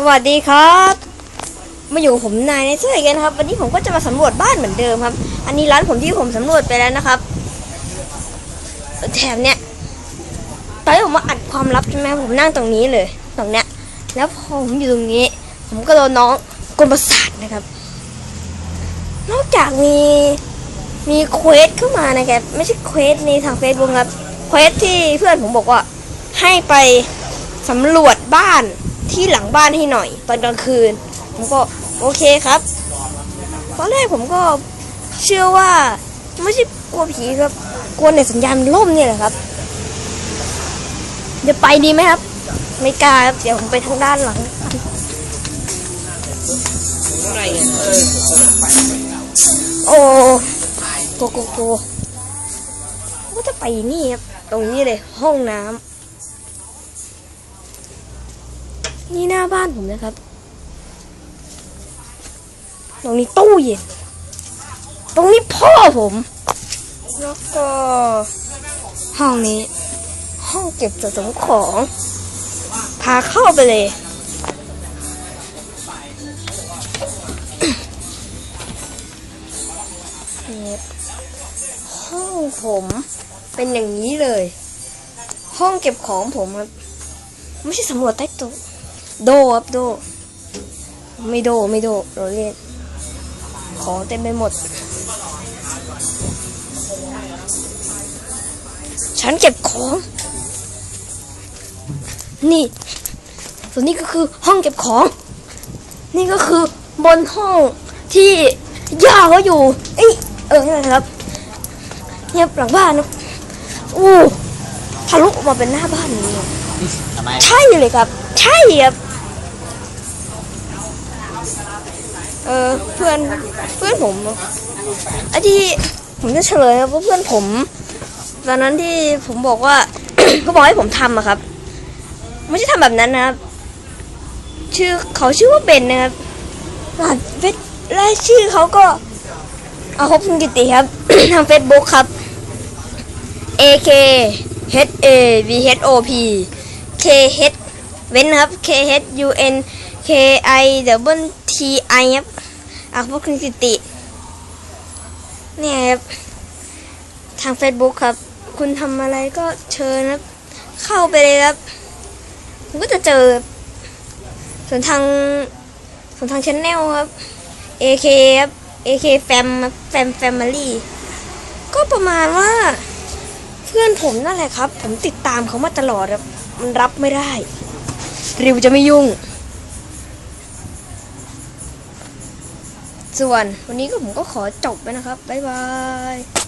สวัสดีครับ มาอยู่ผมนายในเสื้ออีกแล้วนะครับ วันนี้ผมก็จะมาสำรวจบ้านเหมือนเดิมครับ อันนี้ร้านผมที่ผมสำรวจไปแล้วนะครับ แถมเนี้ยตอนที่ผมมาอัดความลับใช่ไหมผมนั่งตรงนี้เลย ตรงเนี้ย แล้วพอผมอยู่ตรงนี้ ผมก็โดนน้องกลประสาทนะครับ นอกจากมีมีเควสเข้ามานะครับไม่ใช่เควสในทางเฟซบุ๊กครับเควสที่เพื่อนผมบอกว่าให้ไปสำรวจบ้าน ที่หลังบ้านให้หน่อย ตอนกลางคืน ผมก็โอเคครับตอนแรกผมก็เชื่อว่าไม่ใช่กลัวผีครับ กลัวเน็ตสัญญาณล่มเนี่ยแหละครับ จะไปดีไหมครับ ไม่กล้าครับเดี๋ยวผมไปทางด้านหลังโอ้โกโกโกก็จะไปนี่ครับ ตรงนี้เลยห้องน้ำ นี่หน้าบ้านผมนะครับ ตรงนี้ตู้เย็น ตรงนี้พ่อผม แล้วก็ห้องนี้ ห้องเก็บสะสมของ พาเข้าไปเลย ห้องผมเป็นอย่างนี้เลย ห้องเก็บของผมครับไม่ใช่สำรวจใต้โต๊ะ โดครับโด ไม่โดไม่โดเราเล่นของเต็มไปหมด ฉันเก็บของ นี่ ส่วนนี้ก็คือห้องเก็บของ นี่ก็คือบนห้องที่ย่าเขาอยู่เอ้ยเออนี่นนะครับเนี่ยหลังบ้านนะอู้ทะลุออกมาเป็นหน้าบ้านนี้อะทำไม ใช่เลยครับ ใช่ครับ เออเพื่อนเพื่อนผมไอ้ที่ผมจะเฉลยครับว่าเพื่อนผม ตอนนั้นที่ผมบอกว่า เขาบอกให้ผมทำอะครับ ไม่ใช่ทำแบบนั้นนะครับ ชื่อเขาชื่อว่าเบนนะครับรหัสเฟซและชื่อเขาก็อาคบคุณกิติครับ ทางเฟซบุ๊กครับ A K H A V H O P K H เว้นครับ K H U N K I W T I ครับอาคบคุณกิติ เนี่ยครับ ทาง Facebook ครับ คุณทำอะไรก็เชิญครับ เข้าไปเลยครับผมก็จะเจอ ส่วนทางส่วนทางช anel ครับ AK ครับ AK Fam Fam Family ก็ประมาณว่า เพื่อนผมนั่นแหละครับ ผมติดตามเขามาตลอดครับ มันรับไม่ได้ ริวจะไม่ยุ่ง ส่วนวันนี้ก็ผมก็ขอจบไปนะครับ บ๊ายบาย